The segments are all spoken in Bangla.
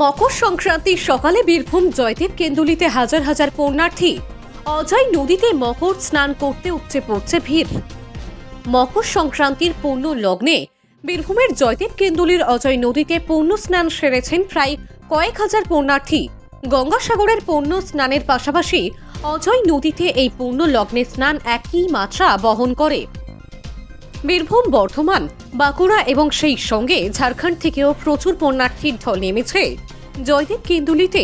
মকর সংক্রান্তির সকালে বীরভূম জয়দেব কেন্দুলিতে হাজার হাজার পণ্যার্থী। অজয় নদীতে মকর স্নান করতে উপচে পড়ছে ভিড়। মকর সংক্রান্তির পূর্ণ লগ্নে বীরভূমের জয়দেব কেন্দুলির অজয় নদীতে পূর্ণ স্নান সেরেছেন প্রায় কয়েক হাজার পণ্যার্থী। গঙ্গাসাগরের পূর্ণ স্নানের পাশাপাশি অজয় নদীতে এই পূর্ণ লগ্নে স্নান একই মাত্রা বহন করে। বীরভূম বর্ধমান, বাঁকুড়া এবং সেই সঙ্গে ঝাড়খণ্ড থেকেও প্রচুর পণ্যার্থীর ঢল নেমেছে। জয়দেব কেন্দুলিতে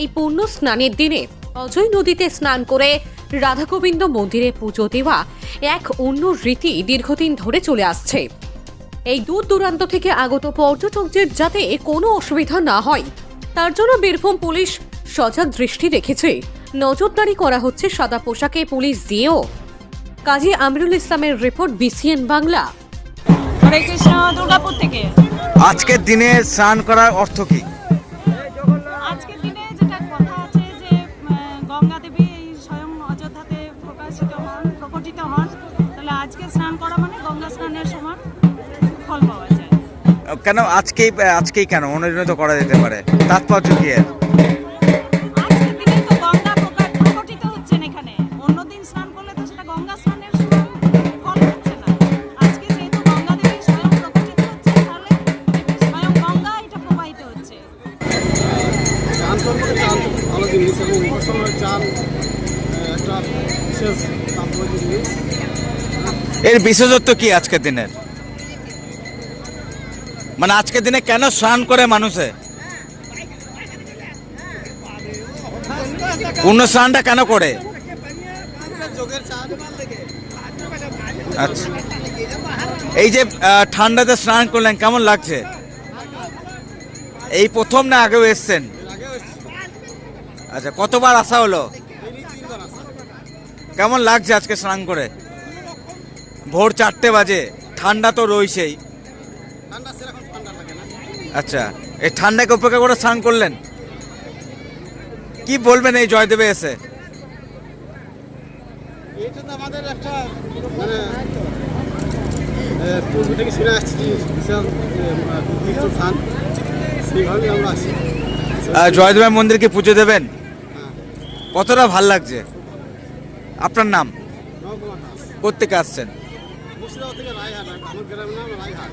এই পুণ্য স্নানের দিনে অজয় নদীতে স্নান করে রাধাগোবিন্দ মন্দিরে পুজো দেওয়া এক অন্য রীতি দীর্ঘদিন ধরে চলে আসছে। এই দূর দূরান্ত থেকে আগত পর্যটকদের যাতে কোনো অসুবিধা না হয় তার জন্য বীরভূম পুলিশ সজাগ দৃষ্টি রেখেছে। নজরদারি করা হচ্ছে সাদা পোশাকে পুলিশ দিয়েও। কাজী আমিরুল ইসলামের রিপোর্ট বিসিএন বাংলা। হরে কৃষ্ণ দুর্গাপুর থেকে। আজকের দিনে স্নান করার অর্থ কি? আজকে স্নান করা মানে গঙ্গা স্নানের সমান ফল পাওয়া যায়। কেন? আজকেই আজকেই কেন? অন্য তো করা যেতে পারে। তাৎপর্য কি এর? আজকের দিনে তো গঙ্গা প্রকা- প্রকটিত হচ্ছেন এখানে। অন্যদিন স্নান করলে তো সেটা গঙ্গা স্নানের সমান ফল হচ্ছে না। আজকে যেহেতু গঙ্গা দেবী স্বয়ং প্রকটিত হচ্ছে তাহলে স্বয়ং গঙ্গা এটা প্রবাহিত হচ্ছে। চান সম্পর্কে চান তো খুব ভালো জিনিস এবং মকর সময় একটা বিশেষ তাৎপর্য জিনিস। এর বিশেষত্ব কি আজকের দিনের মানে আজকের দিনে কেন স্নান করে মানুষে? পূর্ণ স্নানটা কেন করে? আচ্ছা। এই যে ঠান্ডাতে স্নান করলেন, কেমন লাগছে? এই প্রথম না আগেও এসছেন? আচ্ছা কতবার আসা হলো? কেমন লাগছে আজকে স্নান করে? ভোর চারটে বাজে ঠান্ডা তো রয়েছেই আচ্ছা এই ঠান্ডাকে উপেক্ষা করে স্নান করলেন? কি বলবেন এই জয়দেবে এসে? এটা তো আমাদের একটা মানে পূর্ব থেকে শুনে আসছি যে বিশাল স্থান সেইভাবেই আমরা আসি জয়দেবের মন্দিরকে পুজো দেবেন? হ্যাঁ। কতটা ভালো লাগছে? আপনার নাম? কোথেকে আসছেন? মুর্শিদাবাদ থেকে রায়হাট আমার গ্রামের নাম রায়হাট।